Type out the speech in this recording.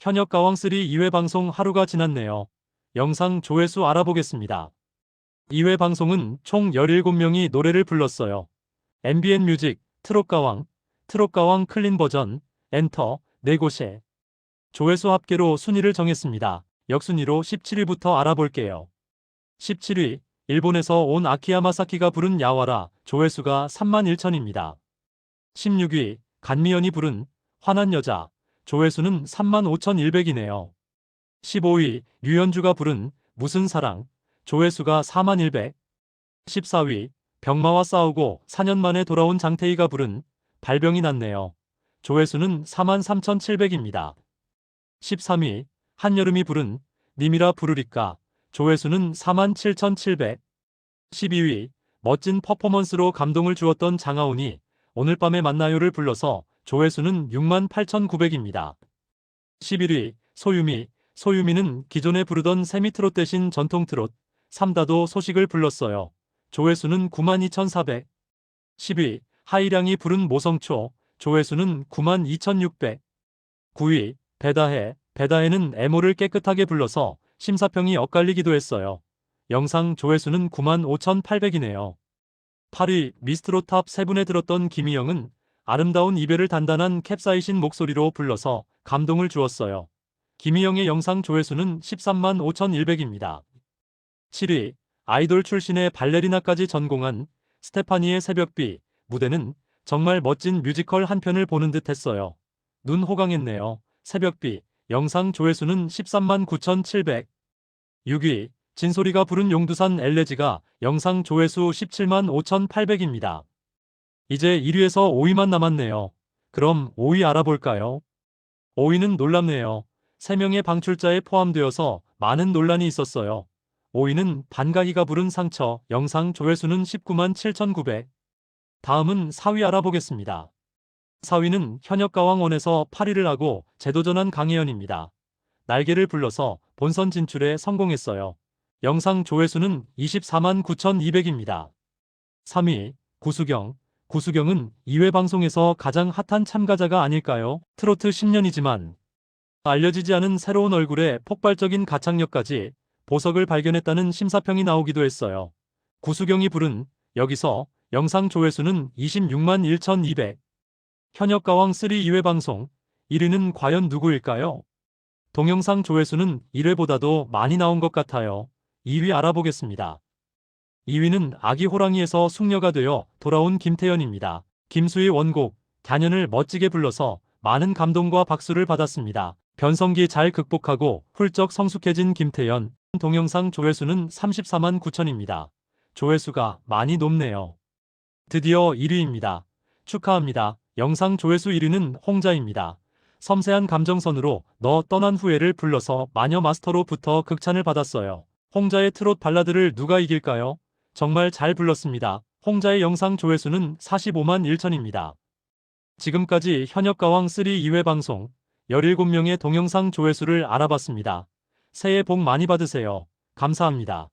현역 가왕 3 2회 방송 하루가 지났네요. 영상 조회수 알아보겠습니다. 2회 방송은 총 17명이 노래를 불렀어요. MBN 뮤직, 트롯 가왕, 트롯 가왕 클린 버전, 엔터, 네 곳에 조회수 합계로 순위를 정했습니다. 역순위로 17위부터 알아볼게요. 17위, 일본에서 온 아키야마 사키가 부른 야와라, 조회수가 3만 1천입니다. 16위, 간미연이 부른 화난 여자, 조회수는 3만 5,100이네요. 15위, 류현주가 부른 무슨 사랑, 조회수가 4만 100. 14위, 병마와 싸우고 4년 만에 돌아온 장태희가 부른 발병이 났네요. 조회수는 4만 3,700입니다. 13위, 한여름이 부른 님이라 부르리까, 조회수는 4만 7,700. 12위, 멋진 퍼포먼스로 감동을 주었던 장하온이 오늘 밤에 만나요를 불러서 조회수는 6만 8,900입니다. 11위, 소유미. 소유미는 기존에 부르던 세미트롯 대신 전통트롯, 삼다도 소식을 불렀어요. 조회수는 9만 2,400. 10위, 하이량이 부른 모성초. 조회수는 9만 2,600. 9위, 배다해. 배다해는 애모를 깨끗하게 불러서 심사평이 엇갈리기도 했어요. 영상 조회수는 9만 5,800이네요. 8위, 미스트롯 탑 7에 들었던 김희영은 아름다운 이별을 단단한 캡사이신 목소리로 불러서 감동을 주었어요. 김희영의 영상 조회수는 13만 5,100입니다. 7위, 아이돌 출신의 발레리나까지 전공한 스테파니의 새벽비, 무대는 정말 멋진 뮤지컬 한 편을 보는 듯 했어요. 눈 호강했네요. 새벽비, 영상 조회수는 13만 9,700. 6위, 진소리가 부른 용두산 엘레지가 영상 조회수 17만 5,800입니다. 이제 1위에서 5위만 남았네요. 그럼 5위 알아볼까요? 5위는 놀랍네요. 3명의 방출자에 포함되어서 많은 논란이 있었어요. 5위는 반가희가 부른 상처, 영상 조회수는 19만 7,900. 다음은 4위 알아보겠습니다. 4위는 현역가왕원에서 8위를 하고 재도전한 강혜연입니다. 날개를 불러서 본선 진출에 성공했어요. 영상 조회수는 24만 9,200입니다. 3위, 구수경. 구수경은 2회 방송에서 가장 핫한 참가자가 아닐까요? 트로트 10년이지만 알려지지 않은 새로운 얼굴에 폭발적인 가창력까지 보석을 발견했다는 심사평이 나오기도 했어요. 구수경이 부른 여기서 영상 조회수는 26만 1,200. 현역 가왕 3 2회 방송 1위는 과연 누구일까요? 동영상 조회수는 1회보다도 많이 나온 것 같아요. 2위 알아보겠습니다. 2위는 아기 호랑이에서 숙녀가 되어 돌아온 김태연입니다. 김수희 원곡 단연을 멋지게 불러서 많은 감동과 박수를 받았습니다. 변성기 잘 극복하고 훌쩍 성숙해진 김태연 동영상 조회수는 34만 9천입니다. 조회수가 많이 높네요. 드디어 1위입니다. 축하합니다. 영상 조회수 1위는 홍자입니다. 섬세한 감정선으로 너 떠난 후회를 불러서 마녀 마스터로부터 극찬을 받았어요. 홍자의 트롯 발라드를 누가 이길까요? 정말 잘 불렀습니다. 홍자의 영상 조회수는 45만 1천입니다. 지금까지 현역 가왕 3 2회 방송 17명의 동영상 조회수를 알아봤습니다. 새해 복 많이 받으세요. 감사합니다.